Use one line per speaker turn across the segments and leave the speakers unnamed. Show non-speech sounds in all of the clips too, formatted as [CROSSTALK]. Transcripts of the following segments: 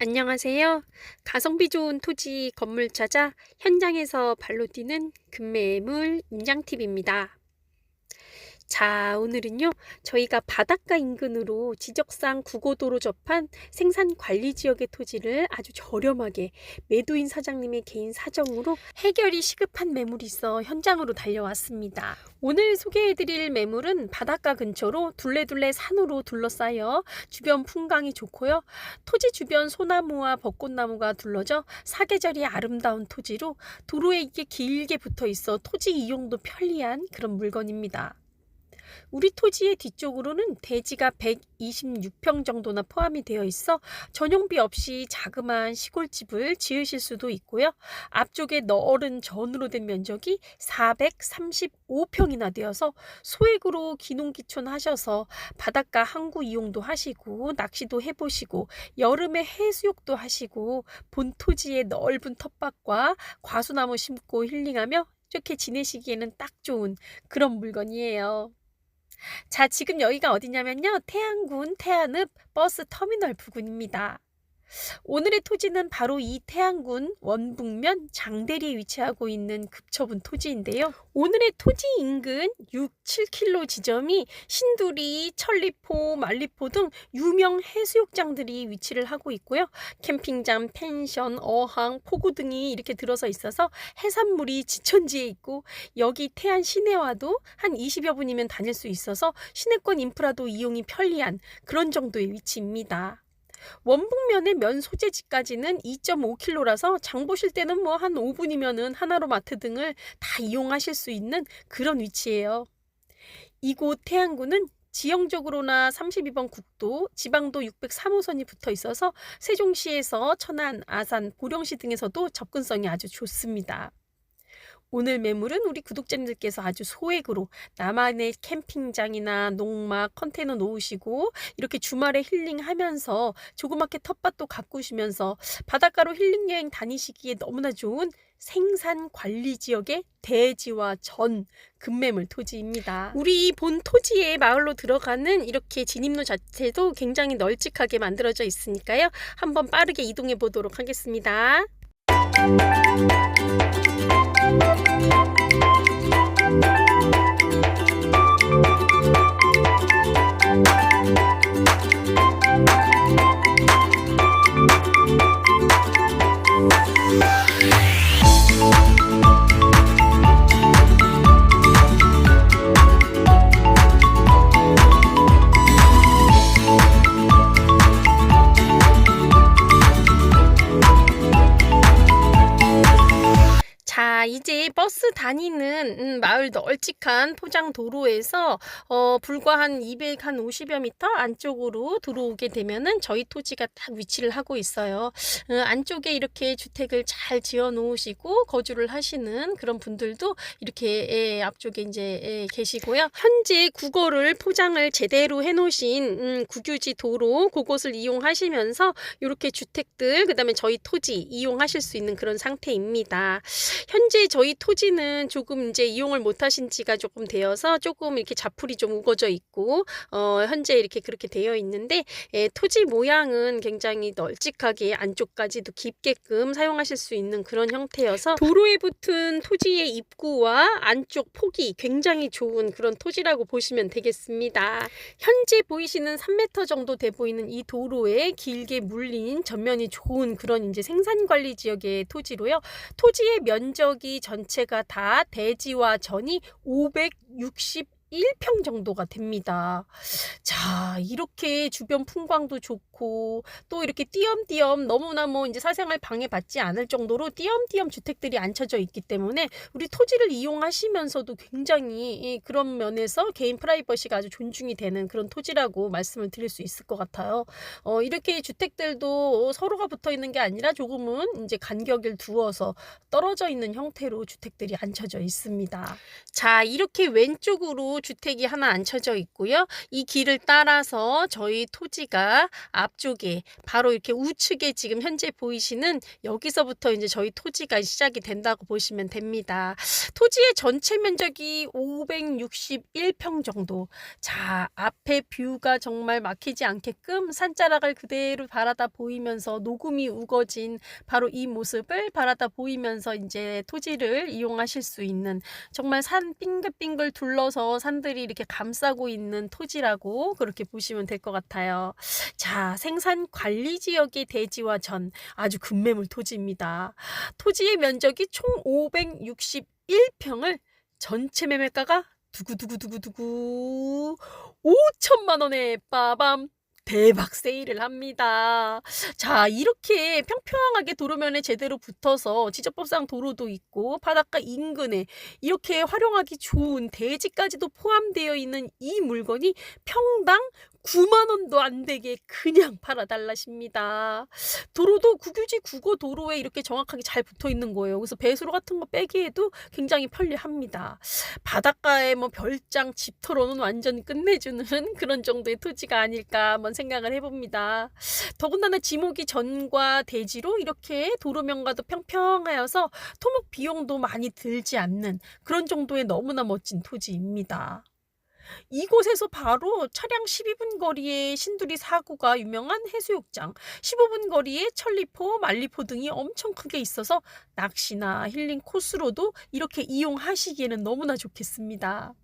안녕하세요. 가성비 좋은 토지 건물 찾아 현장에서 발로 뛰는 금매물 임장팁입니다. 자, 오늘은요, 저희가 바닷가 인근으로 지적상 구고도로 접한 생산 관리 지역의 토지를 아주 저렴하게 매도인 사장님의 개인 사정으로 해결이 시급한 매물이 있어 현장으로 달려왔습니다. 오늘 소개해드릴 매물은 바닷가 근처로 둘레둘레 산으로 둘러싸여 주변 풍광이 좋고요. 토지 주변 소나무와 벚꽃나무가 둘러져 사계절이 아름다운 토지로 도로에 이게 길게 붙어 있어 토지 이용도 편리한 그런 물건입니다. 우리 토지의 뒤쪽으로는 대지가 126평 정도나 포함이 되어 있어 전용비 없이 자그마한 시골집을 지으실 수도 있고요. 앞쪽에 너른 전으로 된 면적이 435평이나 되어서 소액으로 기농기촌 하셔서 바닷가 항구 이용도 하시고 낚시도 해보시고 여름에 해수욕도 하시고 본 토지의 넓은 텃밭과 과수나무 심고 힐링하며 이렇게 지내시기에는 딱 좋은 그런 물건이에요. 자, 지금 여기가 어디냐면요. 태안군 태안읍 버스 터미널 부근입니다. 오늘의 토지는 바로 이 태안군 원북면 장대리에 위치하고 있는 급처분 토지인데요. 오늘의 토지 인근 6, 7km 지점이 신두리, 천리포, 만리포 등 유명 해수욕장들이 위치를 하고 있고요. 캠핑장, 펜션, 어항, 포구 등이 이렇게 들어서 있어서 해산물이 지천지에 있고 여기 태안 시내와도 한 20여 분이면 다닐 수 있어서 시내권 인프라도 이용이 편리한 그런 정도의 위치입니다. 원북면의 면 소재지까지는 2.5km라서 장 보실 때는 뭐 한 5분이면은 하나로 마트 등을 다 이용하실 수 있는 그런 위치예요. 이곳 태안구는 지형적으로나 32번 국도, 지방도 603호선이 붙어 있어서 세종시에서 천안, 아산, 보령시 등에서도 접근성이 아주 좋습니다. 오늘 매물은 우리 구독자님들께서 아주 소액으로 나만의 캠핑장이나 농막, 컨테이너 놓으시고 이렇게 주말에 힐링하면서 조그맣게 텃밭도 가꾸시면서 바닷가로 힐링 여행 다니시기에 너무나 좋은 생산 관리 지역의 대지와 전 급매물 토지입니다. 우리 본 토지의 마을로 들어가는 이렇게 진입로 자체도 굉장히 널찍하게 만들어져 있으니까요. 한번 빠르게 이동해 보도록 하겠습니다. 버스 다니는 음, 마을 널찍한 포장 도로에서 어, 불과 한 200, 한 50여 미터 안쪽으로 들어오게 되면은 저희 토지가 딱 위치를 하고 있어요. 어, 안쪽에 이렇게 주택을 잘 지어 놓으시고 거주를 하시는 그런 분들도 이렇게 예, 앞쪽에 이제 예, 계시고요. 현재 국어를 포장을 제대로 해 놓으신 음, 국유지 도로 그곳을 이용하시면서 이렇게 주택들 그다음에 저희 토지 이용하실 수 있는 그런 상태입니다. 현재 저희 토지 는 조금 이제 이용을 못 하신 지가 조금 되어서 조금 이렇게 자풀이 좀 우거져 있고 어 현재 이렇게 그렇게 되어 있는데 예, 토지 모양은 굉장히 널찍하게 안쪽까지도 깊게끔 사용하실 수 있는 그런 형태여서 도로에 붙은 토지의 입구와 안쪽 폭이 굉장히 좋은 그런 토지라고 보시면 되겠습니다. 현재 보이시는 3m 정도 돼 보이는 이 도로에 길게 물린 전면이 좋은 그런 이제 생산 관리 지역의 토지로요. 토지의 면적이 전체 가 다 대지와 전이 561평 정도가 됩니다. 자, 이렇게 주변 풍광도 좋고 또 이렇게 띄엄띄엄 너무나 뭐 이제 사생활 방해받지 않을 정도로 띄엄띄엄 주택들이 앉혀져 있기 때문에 우리 토지를 이용하시면서도 굉장히 이 그런 면에서 개인 프라이버시가 아주 존중이 되는 그런 토지라고 말씀을 드릴 수 있을 것 같아요. 어, 이렇게 주택들도 서로가 붙어 있는 게 아니라 조금은 이제 간격을 두어서 떨어져 있는 형태로 주택들이 앉혀져 있습니다. 자, 이렇게 왼쪽으로 주택이 하나 앉혀져 있고요. 이 길을 따라서 저희 토지가 앞 쪽에 바로 이렇게 우측에 지금 현재 보이시는 여기서부터 이제 저희 토지가 시작이 된다고 보시면 됩니다. 토지의 전체 면적이 561평 정도. 자, 앞에 뷰가 정말 막히지 않게끔 산자락을 그대로 바라다 보이면서 녹음이 우거진 바로 이 모습을 바라다 보이면서 이제 토지를 이용하실 수 있는 정말 산 빙글빙글 둘러서 산들이 이렇게 감싸고 있는 토지라고 그렇게 보시면 될 것 같아요. 자, 생산 관리 지역의 대지와 전 아주 급매물 토지입니다. 토지의 면적이 총 561평을 전체 매매가가 두구두구두구두구 5천만 원에 빠밤 대박 세일을 합니다. 자, 이렇게 평평하게 도로면에 제대로 붙어서 지적법상 도로도 있고 바닷가 인근에 이렇게 활용하기 좋은 대지까지도 포함되어 있는 이 물건이 평당 9만 원도 안 되게 그냥 팔아달라십니다. 도로도 국유지 국어 도로에 이렇게 정확하게 잘 붙어 있는 거예요. 그래서 배수로 같은 거 빼기에도 굉장히 편리합니다. 바닷가에 뭐 별장 집터로는 완전 끝내주는 [LAUGHS] 그런 정도의 토지가 아닐까 한번 생각을 해봅니다. 더군다나 지목이 전과 대지로 이렇게 도로면과도 평평하여서 토목 비용도 많이 들지 않는 그런 정도의 너무나 멋진 토지입니다. 이곳에서 바로 차량 12분 거리에 신두리 사구가 유명한 해수욕장, 15분 거리에 천리포, 만리포 등이 엄청 크게 있어서 낚시나 힐링 코스로도 이렇게 이용하시기에는 너무나 좋겠습니다.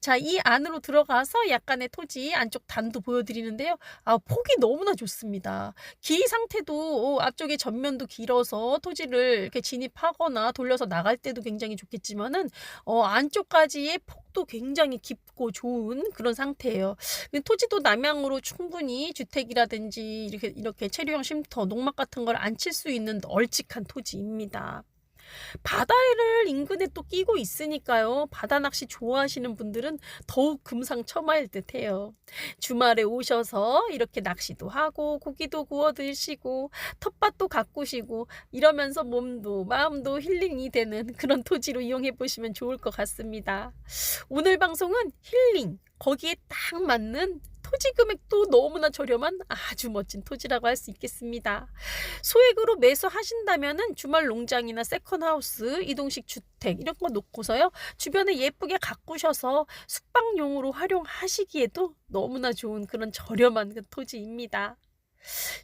자, 이 안으로 들어가서 약간의 토지 안쪽 단도 보여드리는데요. 아, 폭이 너무나 좋습니다. 길 상태도 어, 앞쪽에 전면도 길어서 토지를 이렇게 진입하거나 돌려서 나갈 때도 굉장히 좋겠지만은 어, 안쪽까지의 폭도 굉장히 깊고 좋은 그런 상태예요. 토지도 남향으로 충분히 주택이라든지 이렇게 이렇게 체류형 쉼터, 농막 같은 걸 앉힐 수 있는 널찍한 토지입니다. 바다를 인근에 또 끼고 있으니까요. 바다 낚시 좋아하시는 분들은 더욱 금상첨화일 듯해요. 주말에 오셔서 이렇게 낚시도 하고 고기도 구워 드시고 텃밭도 가꾸시고 이러면서 몸도 마음도 힐링이 되는 그런 토지로 이용해 보시면 좋을 것 같습니다. 오늘 방송은 힐링 거기에 딱 맞는 토지 금액도 너무나 저렴한 아주 멋진 토지라고 할 수 있겠습니다. 소액으로 매수하신다면은 주말 농장이나 세컨하우스, 이동식 주택 이런 거 놓고서요. 주변에 예쁘게 가꾸셔서 숙박용으로 활용하시기에도 너무나 좋은 그런 저렴한 그 토지입니다.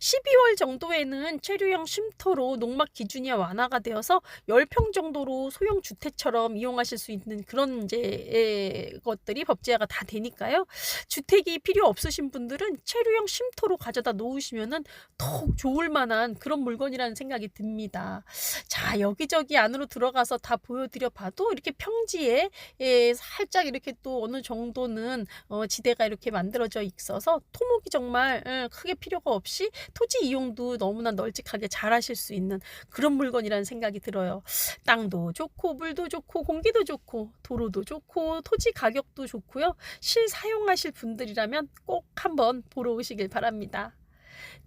12월 정도에는 체류형 쉼터로 농막 기준이 완화가 되어서 10평 정도로 소형 주택처럼 이용하실 수 있는 그런 이제 것들이 법제화가 다 되니까요. 주택이 필요 없으신 분들은 체류형 쉼터로 가져다 놓으시면은 더욱 좋을 만한 그런 물건이라는 생각이 듭니다. 자, 여기저기 안으로 들어가서 다 보여드려 봐도 이렇게 평지에 예, 살짝 이렇게 또 어느 정도는 어, 지대가 이렇게 만들어져 있어서 토목이 정말 예, 크게 필요가 없이 토지 이용도 너무나 널찍하게 잘 하실 수 있는 그런 물건이라는 생각이 들어요. 땅도 좋고 물도 좋고 공기도 좋고 도로도 좋고 토지 가격도 좋고요. 실 사용하실 분들이라면 꼭 한번 보러 오시길 바랍니다.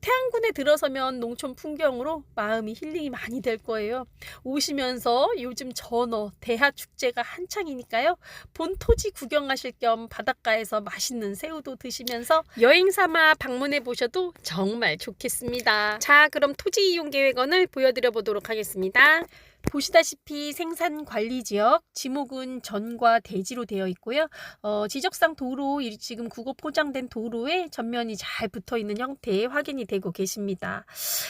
태안군에 들어서면 농촌 풍경으로 마음이 힐링이 많이 될 거예요. 오시면서 요즘 전어, 대하 축제가 한창이니까요. 본 토지 구경하실 겸 바닷가에서 맛있는 새우도 드시면서 여행 삼아 방문해 보셔도 정말 좋겠습니다. 자, 그럼 토지 이용 계획원을 보여드려 보도록 하겠습니다. 보시다시피 생산 관리 지역 지목은 전과 대지로 되어 있고요. 어, 지적상 도로 지금 국어 포장된 도로에 전면이 잘 붙어 있는 형태 확인이 되고 계십니다.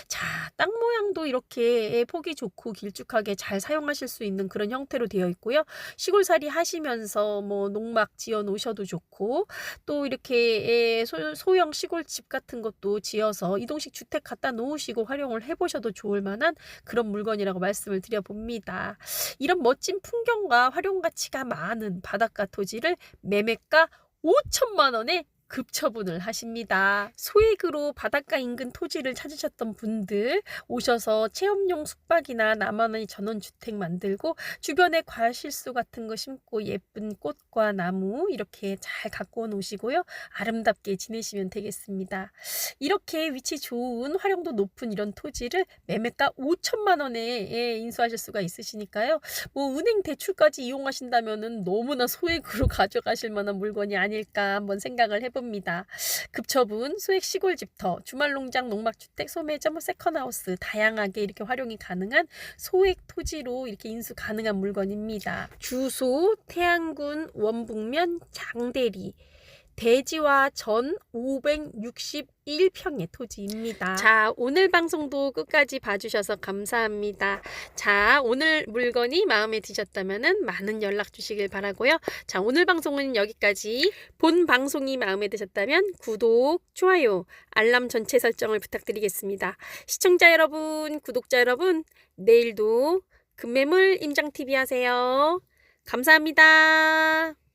자, 땅 모양도 이렇게 폭이 좋고 길쭉하게 잘 사용하실 수 있는 그런 형태로 되어 있고요. 시골살이 하시면서 뭐 농막 지어 놓으셔도 좋고 또 이렇게 소, 형 시골집 같은 것도 지어서 이동식 주택 갖다 놓으시고 활용을 해보셔도 좋을 만한 그런 물건이라고 말씀을 드려 봅니다. 이런 멋진 풍경과 활용 가치가 많은 바닷가 토지를 매매가 5천만 원에 급처분을 하십니다. 소액으로 바닷가 인근 토지를 찾으셨던 분들 오셔서 체험용 숙박이나 나만의 전원주택 만들고 주변에 과실수 같은 거 심고 예쁜 꽃과 나무 이렇게 잘 가꾸어 놓으시고요. 아름답게 지내시면 되겠습니다. 이렇게 위치 좋은 활용도 높은 이런 토지를 매매가 5천만 원에 예, 인수하실 수가 있으시니까요. 뭐 은행 대출까지 이용하신다면은 너무나 소액으로 [LAUGHS] 가져가실 만한 물건이 아닐까 한번 생각을 해봅니다. 급처분, 소액 시골집터, 주말농장, 농막주택, 소매점, 뭐 세컨하우스 다양하게 이렇게 활용이 가능한 소액 토지로 이렇게 인수 가능한 물건입니다. 주소 태안군 원북면 장대리 대지와 전 561평의 토지입니다. 자, 오늘 방송도 끝까지 봐주셔서 감사합니다. 자, 오늘 물건이 마음에 드셨다면 많은 연락 주시길 바라고요. 자, 오늘 방송은 여기까지. 본 방송이 마음에 드셨다면 구독, 좋아요, 알람 전체 설정을 부탁드리겠습니다. 시청자 여러분, 구독자 여러분, 내일도 금매물 임장TV 하세요. 감사합니다.